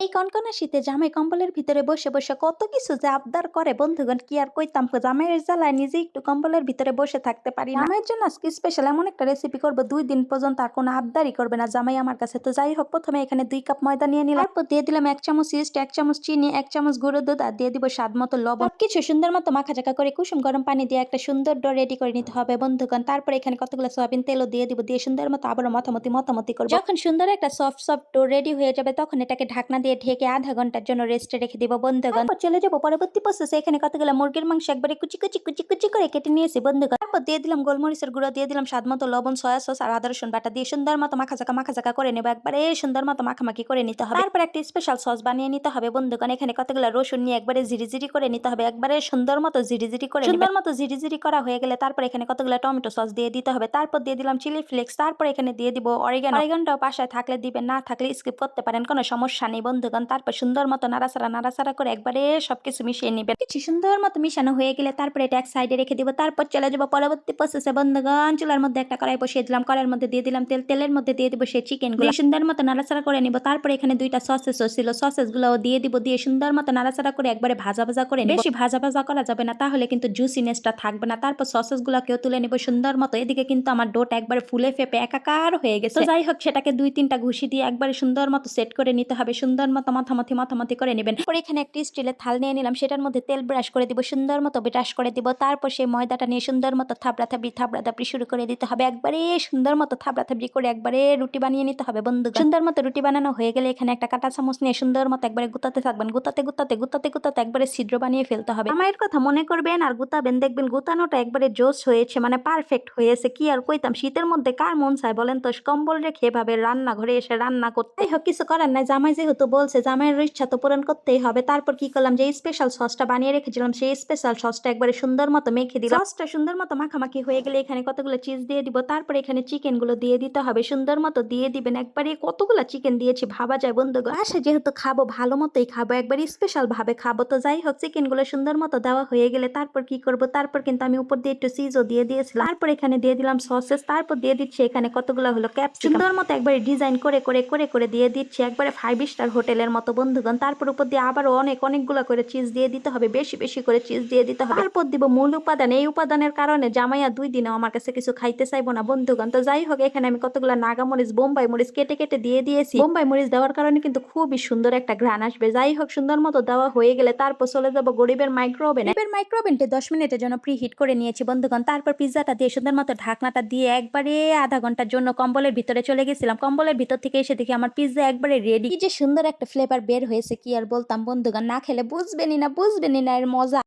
এই কনকনা শীতে জামাই কম্বলের ভিতরে বসে বসে কত কিছু যে আবদার করে, বন্ধুগণ, কি আর কইতাম? জামাইয়ের জ্বালায় নিজে একটু কম্বলের ভিতরে বসে থাকতে পারি জামাইয়ের জন্য আজকে স্পেশাল এমন একটা রেসিপি করব, দুই দিন পর্যন্ত আর কোনো আবদারই করবে না। জামাই আমার কাছে তো যাই হোক, প্রথমে এখানে দুই কাপ ময়দা নিয়ে নিলাম। তারপর দিয়ে দিলাম এক চামচ ইস্ট এক চামচ চিনি, এক চামচ গুঁড়ো দুধ আর দিয়ে দিব স্বাদ মতো লবণ। কিছু সুন্দর মতো মাখা চাকা করে কুসুম গরম পানি দিয়ে একটা সুন্দর ডো রেডি করে নিতে হবে, বন্ধুগণ। তারপর এখানে কতগুলো সয়াবিন তেলও দিয়ে দিব, দিয়ে সুন্দর মতো আবারও মতামতি মতামতি করব। যখন সুন্দর একটা সফট সফট ডো রেডি হয়ে যাবে, তখন এটাকে ঢাকনা দিয়ে ঢেকে আধা ঘণ্টার জন্য রেস্টে রেখে দিব বন্ধুগণ। চলে যাব পরবর্তী প্রসেসে এখানে কতগুলো মুরগির মাংস একবারে কুচি কুচি কুচি কুচি করে কেটে নিয়েছি বন্ধুগণ। তারপর দিয়ে দিলাম গোলমরিচের গুঁড়ো দিয়ে দিলাম স্বাদ মতো লবণ সয়া সস আর আদা রসুন বাটা দিয়ে সুন্দর মতো মাখা চাকা মাখা চাকা করে নেব। একবারে সুন্দর মতো মাখামাখি করে নিতে হবে। তারপর একটা স্পেশাল সস বানিয়ে নিতে হবে বন্ধুগণ। এখানে কতগুলো রসুন নিয়ে একবারে জিরি করে নিতে হবে। একবারে সুন্দর মতো জিরি করে সুন্দর মতো জিরি করা হয়ে গেলে তারপর এখানে কতগুলো টমেটো সস দিয়ে দিতে হবে। তারপর দিয়ে দিলাম চিলি ফ্লেক্স তারপর এখানে দিয়ে দিব অরিগান অরিগানটাও বাসায় থাকলে দিবেন না থাকলে স্কিপ করতে পারেন কোনো সমস্যা নেই বন্ধুগণ তারপর সুন্দর মতো নাড়াচাড়া নাড়াচাড়া করে একবারে সবকিছু মিশিয়ে নেবেন কিছু সুন্দর মতো মিশানো হয়ে গেলে তারপরে এটা এক সাইডে রেখে দিব। তারপর চলে যাব পরবর্তী প্রসেসে বন্ধুগণ চুলার মধ্যে একটা কড়াই বসিয়ে দিলাম। কড়াইয়ের মধ্যে দিয়ে দিলাম তেল। তেলের মধ্যে দিয়ে দিব সেই চিকেনগুলো। সুন্দর মতো নাড়াচাড়া করে নিব। তারপরে এখানে দুইটা সসেস ছিল। সসেসগুলো দিয়ে দিব। দিয়ে সুন্দর মতো নাড়াচাড়া করে একবারে ভাজা ভাজা করে বেশি ভাজা ভাজা করা যাবে না। তাহলে কিন্তু জুসিনেসটা থাকবে না। তারপর সসেস গুলোকেও তুলে নিব সুন্দর মতো। এদিকে কিন্তু আমার ডোটা একবারে ফুলে ফেপে একাকার হয়ে গেছে। তো যাই হোক সেটাকে দুই তিনটা ঘুষি দিয়ে একবারে সুন্দর মতো সেট করে নিতে হবে। সুন্দর মতো মাথামাথি মাথামাথি করে নেবেন। পরে এখানে একটি স্টিলের থাল নিয়ে নিলাম, সেটার মধ্যে তেল ব্রাশ করে দিব, সুন্দর মতো ব্রাশ করে দিব। তারপর সেই ময়দাটা নিয়ে সুন্দর মতো থাবড়া থাবড়ি থাবড়া থাবড়ি শুরু করে দিতে হবে। একবারে সুন্দর মতো থাবড়া থাবড়ি করে একবারে রুটি বানিয়ে নিতে হবে বন্ধু সুন্দর মতো রুটি বানানো হয়ে গেলে এখানে একটা কাঁটা চামচ নিয়ে সুন্দর মতো একবারে গুতাতে থাকবেন। গুতাতে গুতাতে গুতাতে গুতাতে একবারে ছিদ্র বানিয়ে ফেলতে হবে। আমার কথা মনে করবেন আর গুতাবেন, দেখবেন গুতানোটা একবারে জোস হয়েছে মানে পারফেক্ট হয়েছে। কি আর কইতাম, শীতের মধ্যে কার মন চায় বলেন তো? কম্বল রেখে এভাবে রান্নাঘরে এসে রান্না করতে। হোক, কিছু করার নাই, জামাই যেহেতু বলছে জামাইয়ের ইচ্ছা তো পূরণ করতেই হবে। তারপর কি করলাম যে স্পেশাল সসটা বানিয়ে রেখেছিলাম। সেই স্পেশাল সসটা একবারে সুন্দর মতো মেখে দিলাম। সসটা সুন্দর মতো মাখামাখি হয়ে গেলে এখানে কতগুলো চিজ দিয়ে দিব? তারপর এখানে চিকেনগুলো দিয়ে দিতে হবে। সুন্দর মতো দিয়ে দিবেন। একবারে কতগুলো চিকেন দিয়েছি ভাবা যায় বন্ধুগণ। আসে যেহেতু খাব, ভালো মতোই খাব, একবারে স্পেশাল ভাবে খাব। তো যাই হোক চিকেনগুলো সুন্দর মতো দেওয়া হয়ে গেলে তারপর কি করব? তারপর কিন্তু আমি উপর দিয়ে একটু চিজও দিয়ে দিয়েছিলাম। তারপর এখানে দিয়ে দিলাম সসেস তারপর দিয়ে দিচ্ছি এখানে কতগুলো হলো ক্যাপ সুন্দর মতো একবারে ডিজাইন করে করে করে করে দিয়ে দিচ্ছি। একবারে ফাইভ স্টার হোটেলের মতো বন্ধুগণ, তারপর উপর দিয়ে আবারও অনেক, অনেকগুলো করে চিজ দিয়ে দিতে হবে, বেশি বেশি করে চিজ দিয়ে দিতে হবে। তারপর দিব মূল উপাদান। এই উপাদানের কারণে জামাইয়া দুই দিনেও আমার কাছে কিছু খাইতে চাইব না, বন্ধুগণ। তো যাই হোক, এখানে আমি কতগুলো নাগা মরিচ বোম্বাই মরিচ কেটে কেটে দিয়ে দিয়েছি। বোম্বাই মরিচ দেওয়ার কারণে কিন্তু খুবই সুন্দর একটা ঘ্রাণ আসবে। যাই হোক, সুন্দর মতো দেওয়া হয়ে গেলে তারপর চলে যাব গরিবের মাইক্রো ওভেন গরিবের মাইক্রো ওভেনটি দশ মিনিটের জন্য প্রি হিট করে নিয়েছি, বন্ধুগণ। তারপর পিৎজাটা দিয়ে, সুন্দর মতো ঢাকনাটা দিয়ে একবারে আধা ঘণ্টার জন্য কম্বলের ভিতরে চলে গেছিলাম। কম্বলের ভিতর থেকে এসে দেখি আমার পিৎজা একবারে রেডি যে সুন্দর একটা ফ্লেভার বের হয়েছে কি আর বলতাম? বন্ধুগণ, না খেলে বুঝবেনই না বুঝবেনই না এর মজা।